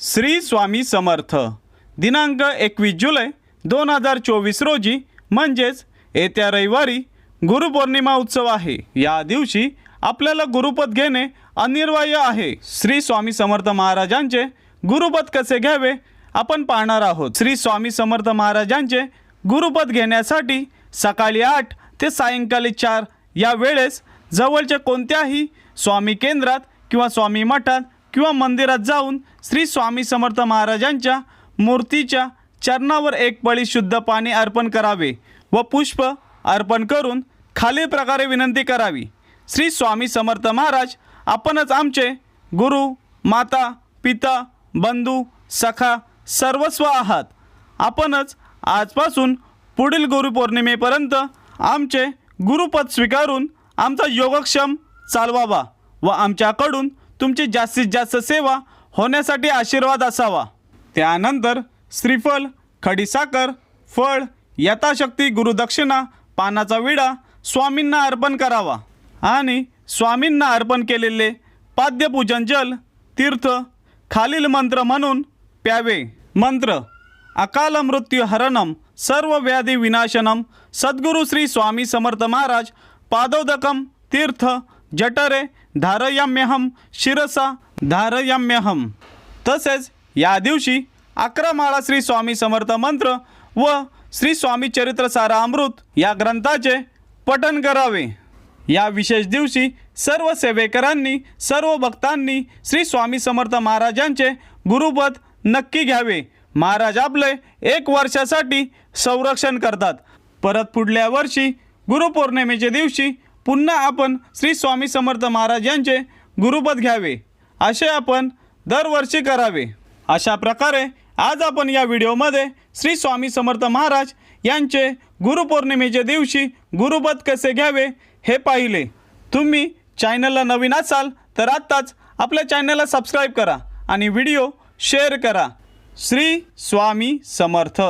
श्री स्वामी समर्थ. दिनांक एकवीस जुलै दोन हजार चोवीस रोजी म्हणजेच येत्या रविवारी गुरुपौर्णिमा उत्सव आहे. या दिवशी आपल्याला गुरुपद घेणे अनिर्वाह्य आहे. श्री स्वामी समर्थ महाराजांचे गुरुपद कसे घ्यावे? आपण पाहणार आहोत. श्री स्वामी समर्थ महाराजांचे गुरुपद घेण्यासाठी सकाळी आठ ते सायंकाळी चार या वेळेस जवळच्या कोणत्याही स्वामी केंद्रात किंवा स्वामी मठात किंवा मंदिरात जाऊन श्री स्वामी समर्थ महाराजांच्या मूर्तीच्या चरणावर एक पळी शुद्ध पाणी अर्पण करावे व पुष्प अर्पण करून खालील प्रकारे विनंती करावी. श्री स्वामी समर्थ महाराज आपणच आमचे गुरु माता पिता बंधू सखा सर्वस्व आहात. आपणच आजपासून पुढील गुरुपौर्णिमेपर्यंत आमचे गुरुपद स्वीकारून आमचा योगक्षम चालवावा व आमच्याकडून तुमची जास्तीत जास्त सेवा होण्यासाठी आशीर्वाद असावा. त्यानंतर श्रीफल खडीसाखर फळ यथाशक्ती गुरुदक्षिणा पानाचा विडा स्वामींना अर्पण करावा. आणि स्वामींना अर्पण केलेले पाद्यपूजन जल तीर्थ खालील मंत्र म्हणून प्यावे. मंत्र अकाल मृत्यू हरणम सर्व व्याधी विनाशनम सद्गुरु श्री स्वामी समर्थ महाराज पादोदकम तीर्थ जठरे धारयाम्यहम शिरसा धारयाम्यहम. तसेच या दिवशी अकरा माळा श्री स्वामी समर्थ मंत्र व श्री स्वामी चरित्र सारा अमृत या ग्रंथाचे पठन करावे. या विशेष दिवशी सर्व सेवेकरांनी सर्व भक्तांनी श्री स्वामी समर्थ महाराजांचे गुरुपद नक्की घ्यावे. महाराज आपले एक वर्षासाठी संरक्षण करतात. परत पुढल्या वर्षी गुरुपौर्णिमेच्या दिवशी पुन्हा आपण श्री स्वामी समर्थ महाराज यांचे गुरुपद घ्यावे. असे आपण दरवर्षी करावे. अशा प्रकारे आज आपण या व्हिडिओमध्ये श्री स्वामी समर्थ महाराज यांचे गुरुपौर्णिमेच्या दिवशी गुरुपद कसे घ्यावे हे पाहिले. तुम्ही चॅनलला नवीन असाल तर आत्ताच आपल्या चॅनलला सबस्क्राईब करा आणि व्हिडिओ शेअर करा. श्री स्वामी समर्थ.